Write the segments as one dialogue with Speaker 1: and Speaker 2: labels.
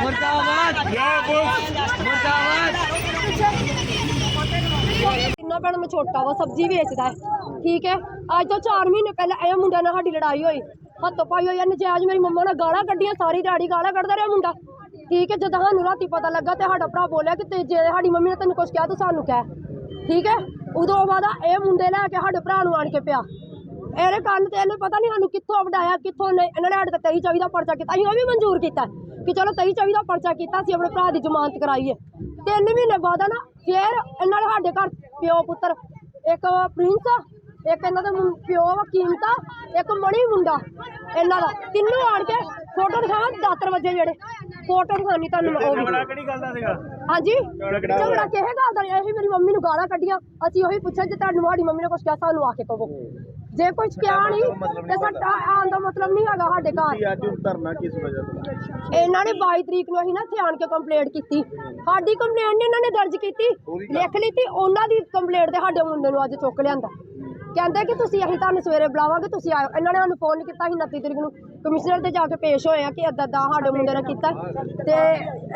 Speaker 1: ਮੁਰਦਾਬਾਦ
Speaker 2: ਕਿੰਨਾ ਭੈਣ ਮੈਂ ਛੋਟਾ ਵਾ ਸਬਜ਼ੀ ਵੇਚਦਾ ਹੈ ਠੀਕ ਹੈ ਅੱਜ ਤੋਂ 4 ਮਹੀਨੇ ਪਹਿਲਾਂ ਇਹ ਮੁੰਡਿਆਂ ਨਾਲ ਸਾਡੀ ਲੜਾਈ ਹੋਈ। ਹੱਥੋਂ ਪਾਈ ਹੋਈ ਆ, ਨਜਾਇਜ਼ ਮੇਰੀ ਮੰਮਾ ਨੇ ਗਾਲਾਂ ਕੱਢੀਆਂ, ਸਾਰੀ ਦਿਹਾੜੀ ਗਾਲਾਂ ਕੱਢਦਾ ਰਿਹਾ ਮੁੰਡਾ। ਠੀਕ ਹੈ, ਜਦੋਂ ਸਾਨੂੰ ਰਾਤੀ ਪਤਾ ਲੱਗਾ ਤੇ ਸਾਡਾ ਭਰਾ ਬੋਲਿਆ ਕਿ ਤੇ ਜੇ ਸਾਡੀ ਮੰਮੀ ਨੇ ਤੈਨੂੰ ਕੁਝ ਕਿਹਾ ਤੂੰ ਸਾਨੂੰ ਕਹਿ। ਠੀਕ ਹੈ, ਉਦੋਂ ਬਾਅਦ ਇਹ ਮੁੰਡੇ ਲੈ ਕੇ ਸਾਡੇ ਭਰਾ ਨੂੰ ਆਣ ਕੇ ਪਿਆ। ਇਹਦੇ ਕੰਨ ਤੇ ਇਹਨੇ ਪਤਾ ਨਹੀਂ ਸਾਨੂੰ ਕਿੱਥੋਂ ਵਡਾਇਆ, ਕਿੱਥੋਂ ਨਹੀਂ। ਇਹਨਾਂ ਨੇ ਸਾਡੇ ਤੇ 23 24 ਦਾ ਪਰਚਾ ਕੀਤਾ। ਅਸੀਂ ਉਹ ਵੀ ਮਨਜ਼ੂਰ ਕੀਤਾ ਕਿ ਚਲੋ 23 24 ਦਾ ਪਰਚਾ ਕੀਤਾ ਸੀ ਆਪਣੇ ਭਰਾ ਦੀ ਜ਼ਮਾਨਤ ਕਰਾਈਏ। ਤਿੰਨ ਮਹੀਨੇ ਬਾਅਦ ਆ ਨਾ, ਫੇਰ ਇਹਨਾਂ ਨੇ ਸਾਡੇ ਘਰ ਪਿਓ ਪੁੱਤਰ, ਇੱਕ ਪ੍ਰਿੰਸ ਇੱਕ ਇਹਨਾਂ ਦਾ ਮੁੰ- ਪਿਓ ਵਾ ਕੀਮਤਾ ਇੱਕ ਮਣੀ ਮੁੰਡਾ। ਇਹਨਾਂ ਦਾ। ਤਿੰਨੋਂ ਆਣ ਕੇ ਫੋਟੋ ਦਿਖਾਵਾਂ ਦਾਤਰ ਵੱਜੇ ਜਿਹੜੇ। ਫੋਟੋ ਦਿਖਾਣੀ ਤੁਹਾਨੂੰ ਮੈਂ ਉਹ ਵੀ।
Speaker 3: ਕਿਹੜੀ ਗੱਲ ਦਾ ਸੀਗਾ?
Speaker 2: ਹਾਂਜੀ? ਝਗੜਾ ਕਿਹੇ ਗੱਲ ਦਾ ਇਹ ਮੇਰੀ ਮੰਮੀ ਨੂੰ ਗਾਲਾਂ ਕੱਢੀਆਂ। ਅਸੀਂ ਉਹੀ ਪੁੱਛਿਆ ਜੇ ਤੁਹਾਨੂੰ ਸਾਡੀ ਮੰਮੀ ਨੇ ਕੁਝ ਕਿਹਾ ਸਾਨੂੰ ਆ ਕੇ ਕਹੋ। ਜੇ ਕੁਝ ਕਿਹਾ ਨਹੀਂ ਤੇ ਸਾਡਾ ਆਉਣ ਦਾ ਮਤਲਬ ਨਹੀਂ ਹੈਗਾ ਸਾਡੇ ਘਰ।
Speaker 3: ਅੱਜ ਧਰਨਾ ਕਿਸ ਵਜ੍ਹਾ ਤੋਂ
Speaker 2: ਇਹਨਾਂ ਨੇ 22 ਤਰੀਕ ਨੂੰ ਅਸੀਂ ਨਾ ਇੱਥੇ ਆਣ ਕੇ ਕੰਪਲੇਂਟ ਕੀਤੀ। ਸਾਡੀ ਕੰਪਲੇਂਟ ਨਹੀਂ ਇਹਨਾਂ ਨੇ ਦਰਜ ਕੀਤੀ। ਲਿਖ ਲਈ ਉਹਨਾਂ ਦੀ ਕੰਪਲੇਂਟ ਤੇ ਸਾਡੇ ਮੁੰਡੇ ਨੂੰ ਅੱਜ ਚੁੱਕ ਲਿਆਂਦਾ। ਕਹਿੰਦੇ ਕਿ ਤੁਸੀਂ ਅਸੀਂ ਤੁਹਾਨੂੰ ਸਵੇਰੇ ਬੁਲਾਵਾਂਗੇ, ਤੁਸੀਂ ਆਇਓ। ਇਹਨਾਂ ਨੇ ਸਾਨੂੰ ਫੋਨ ਨਹੀਂ ਕੀਤਾ ਸੀ 29 ਤਰੀਕ ਨੂੰ। ਕਮਿਸ਼ਨਰ ਤੇ ਜਾ ਕੇ ਪੇਸ਼ ਹੋਏ ਆ ਕਿ ਏਦਾਂ ਦਾ ਸਾਡੇ ਮੁੰਡੇ ਨੇ ਕੀਤਾ। ਤੇ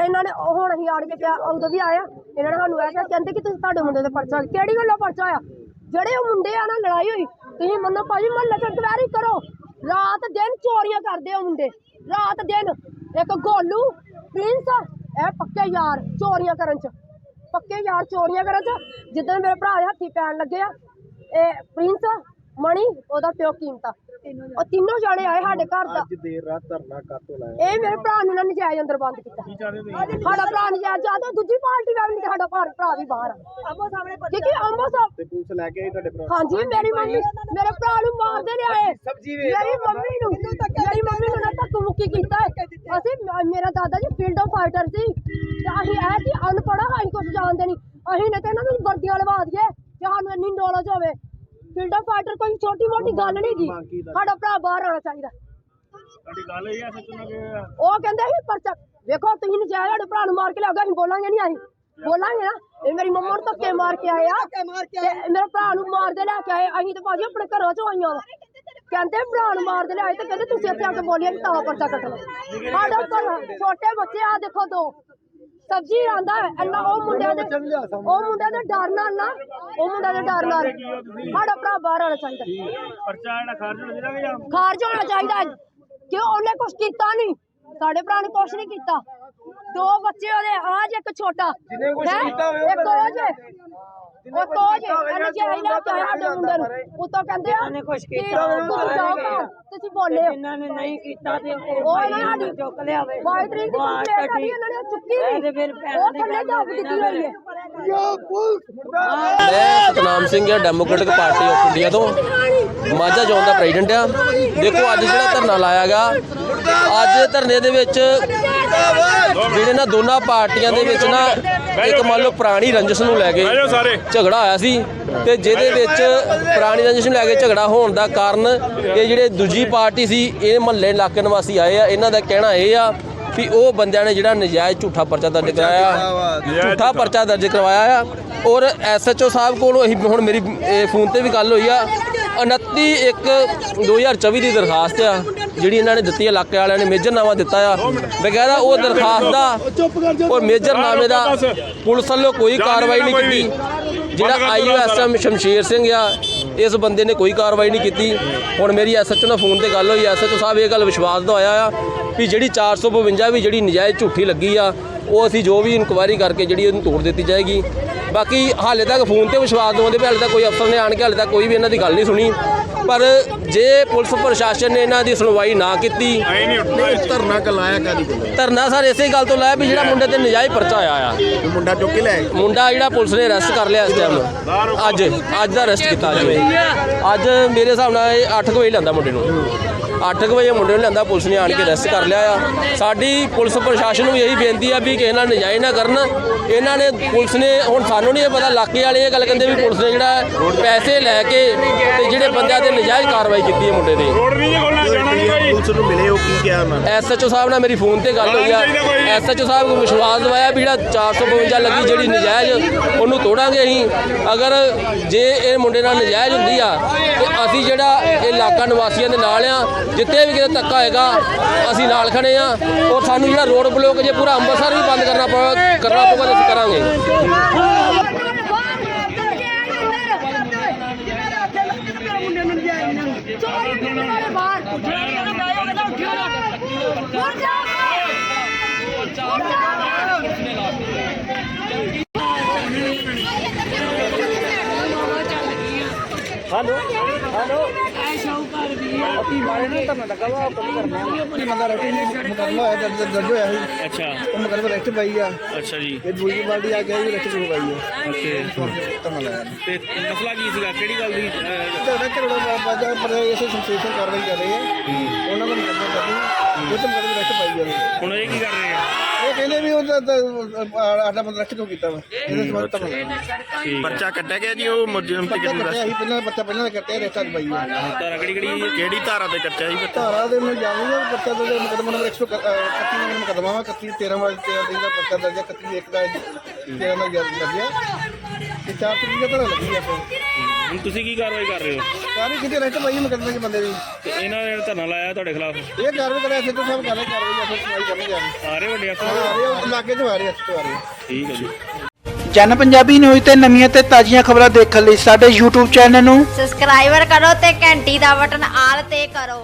Speaker 2: ਇਹਨਾਂ ਨੇ ਉਹ ਹੁਣ ਅਸੀਂ ਆਣ ਕੇ ਕਿਹਾ ਉਦੋਂ ਵੀ ਆਇਆ ਇਹਨਾਂ ਨੇ ਸਾਨੂੰ ਇਹ ਕਿਹਾ, ਕਹਿੰਦੇ ਕਿ ਤੁਸੀਂ ਤੁਹਾਡੇ ਮੁੰਡੇ ਦੇ ਪਰਚਾ, ਕਿਹੜੀ ਗੱਲੋਂ ਪਰਚਾ ਆ? ਜਿਹੜੇ ਉਹ ਮੁੰਡੇ ਆ ਨਾ, ਲੜਾਈ ਹੋਈ, ਤੁਸੀਂ ਮੰਨੋ ਭਾਜੀ, ਮਹੱਲੇ ਚ ਇਨਕੁਆਇਰੀ ਕਰੋ। ਰਾਤ ਦਿਨ ਚੋਰੀਆਂ ਕਰਦੇ ਉਹ ਮੁੰਡੇ। ਰਾਤ ਦਿਨ ਇੱਕ ਗੋਲੂ, ਪ੍ਰਿੰਸ, ਇਹ ਪੱਕੇ ਯਾਰ ਚੋਰੀਆਂ ਕਰਨ ਚ। ਪੱਕੇ ਯਾਰ ਚੋਰੀਆਂ ਕਰਨ ਚ, ਜਿੱਦਾਂ ਮੇਰੇ ਭਰਾ ਦੇ ਹੱਥੀ ਪੈਣ ਲੱਗੇ ਆ ਇਹ ਪ੍ਰਿੰਸ ਮਣੀ ਉਹਦਾ ਪਿਓ ਕੀਮਤਾ। ਉਹ ਤਿੰਨੋਂ ਜਾਣੇ ਆਏ ਸਾਡੇ ਘਰ ਦਾ।
Speaker 3: ਅੱਜ ਦੇਰ ਰਾਤ ਧਰਨਾ ਕਾਤੋਂ ਲਾਇਆ?
Speaker 2: ਇਹ ਮੇਰੇ ਭਰਾ ਨੂੰ ਨਾ ਨਜਾਇਜ਼ ਅੰਦਰ ਬੰਦ ਕੀਤਾ। ਸਾਡਾ ਭਰਾ ਨਜਾਇਜ਼ ਜਾਂਦਾ ਦੂਜੀ ਪਾਰਟੀ ਦਾ ਵੀ ਨਹੀਂ ਸਾਡਾ ਭਰਾ ਭਰਾ ਵੀ ਬਾਹਰ ਆ। ਅੰਮੋ ਸਾਹਮਣੇ ਕਿਉਂਕਿ ਅੰਮੋ ਸਾਹਿਬ
Speaker 3: ਤੇ ਪੁਲਿਸ ਲੈ ਕੇ ਆਈ ਤੁਹਾਡੇ ਭਰਾ
Speaker 2: ਹਾਂਜੀ ਮੇਰੀ ਮੰਮੀ ਮੇਰੇ ਭਰਾ ਨੂੰ ਮਾਰਦੇ ਨੇ ਆਏ। ਮੇਰੀ ਮੰਮੀ ਨੂੰ ਮੇਰੀ ਮੰਮੀ ਨੂੰ ਨਾ ਤੱਕ ਮੁੱਕੀ ਕੀਤਾ। ਹੈ। ਅਸੀਂ ਮ- ਮੇਰਾ ਦਾਦਾ ਜੀ ਫੀਲਡ ਆਫ ਫਾਈਟਰ ਸੀ। ਤੇ ਅਸੀਂ ਇਹ ਕਿ ਅਨਪੜ੍ਹ ਹਾਂ ਕੁਝ ਜਾਣਦੇ ਨਹੀਂ। ਅਸੀਂ ਨੇ ਤੇ ਇਹਨਾਂ ਨੂੰ ਵਰਦੀਆਂ ਲਵਾ ਦਈਏ ਕਿ ਸਾਨੂੰ ਇੰਨੀ ਨੌਲੇਜ ਹੋਵੇ। ਫੀਲਡ ਆਫ ਫਾਈਟਰ ਕੋਈ ਛੋਟੀ ਮੋਟੀ ਗੱਲ ਨਹੀਂ ਗੀ ਸਾਡਾ ਭਰਾ ਬਾਹਰ ਆਉਣਾ ਚਾਹੀਦਾ।
Speaker 3: ਤੁਹਾਡੀ ਗੱਲ ਹੋਈ ਐ ਸੱਚ ਨਾਲ ਕਿ
Speaker 2: ਉਹ ਕਹਿੰਦੇ ਸੀ ਪਰਚਾ ਵੇਖੋ ਤੁਸੀਂ ਨਜਾਇਜ਼ ਸਾਡੇ ਭਰਾ ਨੂੰ ਮਾਰ ਕੇ ਲਿਆਓਗੇ ਅਸੀਂ ਬੋਲਾਂਗੇ ਨਹੀਂ ਅਸੀਂ। ਬੋਲਾਂਗੇ ਨਾ। ਇਹ ਮੇਰੀ ਮੰਮਾ ਨੂੰ ਧੱਕੇ ਮਾਰ ਕੇ ਆਏ ਆ। ਤੇ ਮੇਰੇ ਭਰਾ ਨੂੰ ਮਾਰਦੇ ਲੈ ਕੇ ਆਏ। ਅਸੀਂ ਤਾਂ ਭਾਜੀ ਆਪਣੇ ਘਰੋਂ ਚੋਂ ਆਈਆਂ ਵਾ। ਕਹਿੰਦੇ ਭਰਾ ਨੂੰ ਮਾਰਦੇ ਲਿਆਏ ਤੇ ਕਹਿੰਦੇ ਤੁਸੀਂ ਇੱਥੇ ਆ ਕੇ ਬੋਲਿਆ ਕਿ ਤਾਂ ਪਰਚਾ ਕੱਟਣਾ ਸਾਡਾ ਘਰ ਛੋਟੇ ਬੱਚੇ ਆ ਦੇਖੋ ਦੋ। ਸਬਜ਼ੀ ਆਂਦਾ ਅੱਲਾ ਉਹ ਮੁੰਡਿਆਂ ਦੇ ਉਹ ਮੁੰਡਿਆਂ ਦੇ ਡਰ ਨਾਲ ਨਾ ਉਹ ਮੁੰਡਿਆਂ ਦੇ ਡਰ ਨਾਲ। ਸਾਡਾ ਭਰਾ ਬਾਹਰ ਆਉਣਾ ਚਾਹੀਦਾ
Speaker 3: ਪਰਚਾ ਜਿਹੜਾ ਖਾਰਜ ਹੋਣਾ ਚਾਹੀਦਾ ਕਿ ਜਾਂ
Speaker 2: ਖਾਰਜ ਹੋਣਾ ਚਾਹੀਦਾ। ਕਿਉਂ ਉਹਨੇ ਕੁਝ ਕੀਤਾ ਨਹੀਂ ਸਾਡੇ ਭਰਾ ਨੇ ਕੁਝ ਨਹੀਂ ਕੀਤਾ। ਦੋ ਬੱਚੇ ਉਹਦੇ ਆਜ ਇੱਕ ਛੋਟਾ। ਜਿਹਨੇ ਕੁਝ ਕੀਤਾ ਹੋਵੇ ਇੱਕ ਉਹ ਜੇ ਉਹ ਤੋਂ ਜੇ ਇਹਨੇ ਜਾਈ ਨਾ ਚਾਹਿਆ ਸਾਡੇ ਮੁੰਡੇ ਨੂੰ। ਉਤੋਂ ਕਹਿੰਦੇ ਆ
Speaker 4: ਉਹਨੇ ਕੁਛ ਕੀਤਾ
Speaker 2: ਤੁਸੀਂ ਜਾਓ ਤੁਸੀਂ ਬੋਲੇ ਹੋ।
Speaker 4: ਇਹਨਾਂ ਨੇ ਨਹੀਂ ਕੀਤਾ ਤੇ
Speaker 2: ਉਹ ਇਹਨਾਂ ਨੇ ਸਾਡੀ
Speaker 4: ਚੁੱਕ ਲਿਆਵੇ।
Speaker 2: ਬਾਈ ਤਰੀਕ ਦੀ ਕੰਪਲੇਂਟ। ਆਈ ਇਹਨਾਂ ਨੇ ਚੁੱਕੀ ਨਹੀਂ।
Speaker 4: ਫਿਰ ਭੈਣਾਂ
Speaker 2: ਉਹ
Speaker 4: ਦੇ
Speaker 2: ਥੱਲੇ ਦੱਬ ਦਿੱਤੀ ਹੋਈ ਹੈ।
Speaker 5: ਮੈਂ ਸਤਨਾਮ ਸਿੰਘ ਆ ਡੈਮੋਕ੍ਰੈਟਿਕ ਪਾਰਟੀ ਆਫ ਇੰਡੀਆ ਤੋਂ। ਮਾਝਾ ਜ਼ੋਨ ਦਾ ਪ੍ਰੈਜ਼ੀਡੈਂਟ ਆ। ਦੇਖੋ ਅੱਜ ਜਿਹੜਾ ਧਰਨਾ ਲਾਇਆ ਗਿਆ ਅੱਜ ਧਰਨੇ ਦੇ ਵਿੱਚ ਜਿਹੜੇ ਨਾ ਦੋਨਾਂ ਪਾਰਟੀਆਂ ਦੇ ਵਿੱਚ ਨਾ ਇੱਕ ਮੰਨ ਲਓ ਪੁਰਾਣੀ ਰੰਜਿਸ਼ ਨੂੰ ਲੈ ਕੇ ਝਗੜਾ ਹੋਇਆ ਸੀ ਤੇ ਜਿਹਦੇ ਵਿੱਚ ਪੁਰਾਣੀ ਰੰਜਿਸ਼ ਨੂੰ ਲੈ ਕੇ ਝਗੜਾ ਹੋਣ ਦਾ ਕਾਰਨ ਇਹ ਜਿਹੜੇ ਦੂਜੀ ਪਾਰਟੀ ਸੀ ਇਹ ਮਹੱਲੇ ਇਲਾਕੇ ਨਿਵਾਸੀ ਆਏ ਆ। ਇਹਨਾਂ ਦਾ ਕਹਿਣਾ ਇਹ ਆ ਵੀ ਉਹ ਬੰਦਿਆਂ ਨੇ ਜਿਹੜਾ ਨਜਾਇਜ਼ ਝੂਠਾ ਪਰਚਾ ਦਰਜ ਕਰਾਇਆ। ਝੂਠਾ ਪਰਚਾ ਦਰਜ ਕਰਵਾਇਆ ਆ। ਔਰ ਐਸਐਚਓ ਸਾਹਿਬ ਕੋਲੋਂ ਅਸੀਂ ਹੁਣ ਮੇਰੀ ਫੋਨ ਤੇ ਵੀ ਗੱਲ ਹੋਈ ਆ। 29 1 2024 ਦੀ ਦਰਖਾਸਤ ਆ, ਜਿਹੜੀ ਇਹਨਾਂ ਨੇ ਦਿੱਤੀ ਇਲਾਕੇ ਵਾਲਿਆਂ ਨੇ ਮੇਜਰਨਾਮਾ ਦਿੱਤਾ ਆ। ਬਕਾਇਦਾ ਉਹ ਦਰਖਾਸਤ ਦਾ ਔਰ ਮੇਜਰਨਾਮੇ ਦਾ ਪੁਲਿਸ ਵੱਲੋਂ ਕੋਈ ਕਾਰਵਾਈ ਨਹੀਂ ਕੀਤੀ। ਜਿਹੜਾ ਆਈਓਐਸਐਮ ਸ਼ਮਸ਼ੀਰ ਸਿੰਘ ਆ, ਇਸ ਬੰਦੇ ਨੇ ਕੋਈ ਕਾਰਵਾਈ ਨਹੀਂ ਕੀਤੀ। ਹੁਣ ਮੇਰੀ ਐਸਐਚਓ ਨਾਲ ਫੋਨ ਤੇ ਗੱਲ ਹੋਈ ਐਸਐਚਓ ਸਾਹਿਬ ਇਹ ਗੱਲ ਵਿਸ਼ਵਾਸ ਦਵਾਇਆ ਆ ਵੀ ਜਿਹੜੀ 452 ਵੀ ਜਿਹੜੀ ਨਜਾਇਜ਼ ਝੂਠੀ ਲੱਗੀ ਆ ਉਹ ਅਸੀਂ ਜੋ ਵੀ ਇਨਕੁਆਇਰੀ ਕਰਕੇ ਜਿਹੜੀ ਉਹਨੂੰ ਤੋੜ ਦਿੱਤੀ ਜਾਏਗੀ। ਬਾਕੀ ਹਾਲੇ ਤੱਕ ਫੋਨ ਤੇ ਵਿਸ਼ਵਾਸ ਦਵਾਉਂਦੇ ਵੀ ਹਾਲੇ ਤੱਕ ਕੋਈ ਅਫਸਰ ਨੇ ਆਣ ਕੇ ਹਾਲੇ ਤੱਕ ਕੋਈ ਵੀ ਇਹਨਾਂ ਦੀ ਗੱਲ ਨਹੀਂ ਸੁਣੀ। ਪਰ ਜੇ ਪੁਲਿਸ ਪ੍ਰਸ਼ਾਸਨ ਨੇ ਇਹਨਾਂ ਦੀ ਸੁਣਵਾਈ ਨਾ ਕੀਤੀ
Speaker 3: ਧਰਨਾ ਕਲਾਇਆ ਕਾਦੀ
Speaker 5: ਧਰਨਾ ਸਰ ਇਸੇ ਗੱਲ ਤੋਂ ਲਾਇਆ ਵੀ ਜਿਹੜਾ ਮੁੰਡੇ ਤੇ ਨਜਾਇਜ਼ ਪਰਚਾ ਆਇਆ ਆ।
Speaker 3: ਮੁੰਡਾ ਚੁੱਕ ਕੇ ਲੈ।
Speaker 5: ਮੁੰਡਾ ਜਿਹੜਾ ਪੁਲਿਸ ਨੇ ਅਰੈਸਟ ਕਰ ਲਿਆ ਇਸ ਟਾਈਮ ਅੱਜ ਅੱਜ ਦਾ ਅਰੈਸਟ ਕੀਤਾ ਅੱਜ ਅੱਜ ਮੇਰੇ ਹਿਸਾਬ ਨਾਲ ਇਹ 8 ਵਜੇ ਲੈਂਦਾ ਮੁੰਡੇ ਨੂੰ। 8 ਵਜੇ ਮੁੰਡੇ ਨੂੰ ਲਿਆਂਦਾ ਪੁਲਿਸ ਨੇ ਆਣ ਕੇ ਅਰੈਸਟ ਕਰ ਲਿਆ ਆ। ਸਾਡੀ ਪੁਲਿਸ ਪ੍ਰਸ਼ਾਸਨ ਨੂੰ ਵੀ ਇਹੀ ਬੇਨਤੀ ਆ ਵੀ ਕਿਸੇ ਨਾਲ ਨਜਾਇਜ਼ ਨਾ ਕਰਨ। ਇਹਨਾਂ ਨੇ ਪੁਲਿਸ ਨੇ ਹੁਣ ਸਾਨੂੰ ਨਹੀਂ ਇਹ ਪਤਾ ਇਲਾਕੇ ਵਾਲੇ ਇਹ ਗੱਲ ਕਹਿੰਦੇ ਵੀ ਪੁਲਿਸ ਨੇ ਜਿਹੜਾ ਪੈਸੇ ਲੈ ਕੇ ਤੇ ਜਿਹੜੇ ਬੰਦਿਆਂ ਤੇ ਨਜਾਇਜ਼ ਕਾਰਵਾਈ ਕੀਤੀ ਹੈ ਮੁੰਡੇ ਤੇ।
Speaker 3: ਰੋਡ ਨਹੀਂ ਖੋਲਣਾ ਜਾਣਾ ਨਹੀਂ ਕੋਈ।
Speaker 1: ਪੁਲਿਸ ਨੂੰ ਮਿਲੇ ਉਹ ਕੀ ਕਿਹਾ ਉਹਨਾਂ ਨੇ?
Speaker 5: ਐਸਐਚਓ ਸਾਹਿਬ ਨਾਲ ਮੇਰੀ ਫੋਨ ਤੇ ਗੱਲ ਹੋਈ ਆ। ਐਸਐਚਓ ਸਾਹਿਬ ਨੂੰ ਵਿਸ਼ਵਾਸ ਦਿਵਾਇਆ ਵੀ ਜਿਹੜਾ 452 ਲੱਗੀ ਜਿਹੜੀ ਨਜਾਇਜ਼ ਉਹਨੂੰ ਤੋੜਾਂਗੇ ਅਸੀਂ। ਅਗਰ ਜੇ ਇਹ ਮੁੰਡੇ ਨਾਲ ਨਜਾਇਜ਼ ਹੁੰਦੀ ਆ ਤੇ ਅਸੀਂ ਜਿਹੜਾ ਇਹ ਇਲਾਕਾ ਨਿਵਾਸੀਆਂ ਦੇ ਨਾਲ ਆ। ਜਿੱਥੇ ਵੀ ਕਿਤੇ ਧੱਕਾ ਹੋਏਗਾ ਅਸੀਂ ਨਾਲ ਖੜੇ ਆ। ਔਰ ਸਾਨੂੰ ਜਿਹੜਾ ਰੋਡ ਬਲੋਕ ਜੇ ਪੂਰਾ ਅੰਮ੍ਰਿਤਸਰ ਵੀ ਬੰਦ ਕਰਨਾ ਪਵੇ ਕਰਨਾ ਪਵੇ ਕਰਾਂਗੇ। ਪਊਗਾ ਤਾਂ ਅਸੀਂ ਕਰਾਂਗੇ
Speaker 3: ਅੱਛਾ
Speaker 1: ਉਹ ਮਗਰ ਰੈਸਟ ਪਈ ਆ
Speaker 3: ਅੱਛਾ ਜੀ
Speaker 1: ਇਹ ਦੂਜੀ ਬਾਲਟੀ ਆ ਗਿਆ ਵੀ ਰੈਸਟ ਸ਼ੁਰੂ ਪਈ ਆ
Speaker 3: ਓਕੇ
Speaker 1: ਧੰਨਾ ਲਾਇਆ
Speaker 3: ਤੇ ਮਸਲਾ ਕੀ ਸੀਗਾ ਕਿਹੜੀ ਗੱਲ ਦੀ ਅਹ,
Speaker 1: ਝਗੜਾ ਝਗੜਾ ਬਾਜਾ ਪਰ ਇਸੇ ਸੰਸੇਸ਼ਨ ਕਾਰਵਾਈ ਕਰ ਰਹੇ ਆ ਉਹਨਾਂ ਦਾ ਮੁਕੱਦਮਾ ਕਰਦੀ ਉਹ ਤੋਂ ਮਗਰ ਰੈਸਟ ਪਈ ਆ।
Speaker 3: ਹੁਣ ਇਹ ਕੀ ਕਰ ਰਹੇ ਆ?
Speaker 1: ਇਹ ਕਹਿੰਦੇ ਵੀ ਉਹ ਆਡਾ ਬੰਦਾ ਰੱਖ ਤੋਂ ਕੀਤਾ ਵਾ? ਇਹਦੇ ਸਬੰਧ ਧੰਨਾ ਲਾਇਆ
Speaker 3: ਪਰਚਾ ਕੱਟਿਆ ਗਿਆ ਜੀ ਉਹ ਮੁਰਜਮ ਤੇ
Speaker 1: ਬੱਚਾ ਕੱਟਿਆ ਸੀ ਪਹਿਲਾਂ ਬੱਚਾ ਪਹਿਲਾਂ ਦਾ ਕੱਟਿਆ ਅੱਜ ਪਈ ਆ।
Speaker 3: ਤਾਰਾ ਕਿਹੜੀ ਕਿਹੜੀ ਕਿਹੜੀ ਧਾਰਾ ਤੇ ਕੱਟਿਆ ਜੀ
Speaker 1: ਧਾਰਾ ਦੇ ਨੂੰ ਜਾਣੀ ਆ ਬੱਚਾ ਦਾ ਮੁਕਦਮਾ ਨੰਬਰ 131 ਨੰਬਰ ਮੁਕਦਮਾ ਵਾ 31 13 ਵਾਰ 13 ਦਿਨ ਦਾ ਬੱਚਾ ਦਰਜਾ 31 ਇੱਕ ਦਾ 13 ਦਾ ਜਦ ਲੱਗਿਆ ਤੇ ਚਾਰ ਤਰੀਕ ਦਾ ਧਾਰਾ ਲੱਗੀ ਆ ਫਿਰ।
Speaker 3: ਹੁਣ ਤੁਸੀਂ ਕੀ ਕਾਰਵਾਈ ਕਰ ਰਹੇ ਹੋ?
Speaker 1: ਕਾਰੀ ਕਿਤੇ ਰੈਸਟ ਪਈ ਮੁਕਦਮੇ ਦੇ ਬੰਦੇ ਦੀ।
Speaker 3: ਤੇ ਇਹਨਾਂ ਨੇ ਧਰਨਾ ਲਾਇਆ ਤੁਹਾਡੇ ਖਿਲਾਫ?
Speaker 1: ਇਹ ਕਾਰਵਾਈ ਕਰਿਆ ਸਿੱਧੂ ਸਾਹਿਬ ਕਾਰਵਾਈ ਆ ਫਿਰ ਸੁਣਾਈ ਕਰਨੀ ਜਾ
Speaker 3: ਸਾਰੇ ਵੱਡੇ
Speaker 1: ਆ
Speaker 3: ਅਫਸਰ
Speaker 1: ਰਹੇ ਉਹ ਇਲਾਕੇ ਤੋਂ ਆ ਰਹੇ ਇੱਥੇ ਤੋਂ ਆ ਰਹੇ।
Speaker 3: ਠੀਕ ਹੈ ਜੀ।
Speaker 4: ਜਨ ਪੰਜਾਬੀ ਨਿਊਜ਼ ਤੇ ਨਵੀਆਂ ਤੇ ਤਾਜ਼ੀਆਂ ਖਬਰਾਂ ਦੇਖਣ ਲਈ ਸਾਡੇ YouTube ਚੈਨਲ ਨੂੰ
Speaker 6: ਸਬਸਕ੍ਰਾਈਬਰ ਕਰੋ ਤੇ ਘੰਟੀ ਦਾ ਬਟਨ ਆਲ ਤੇ ਕਰੋ।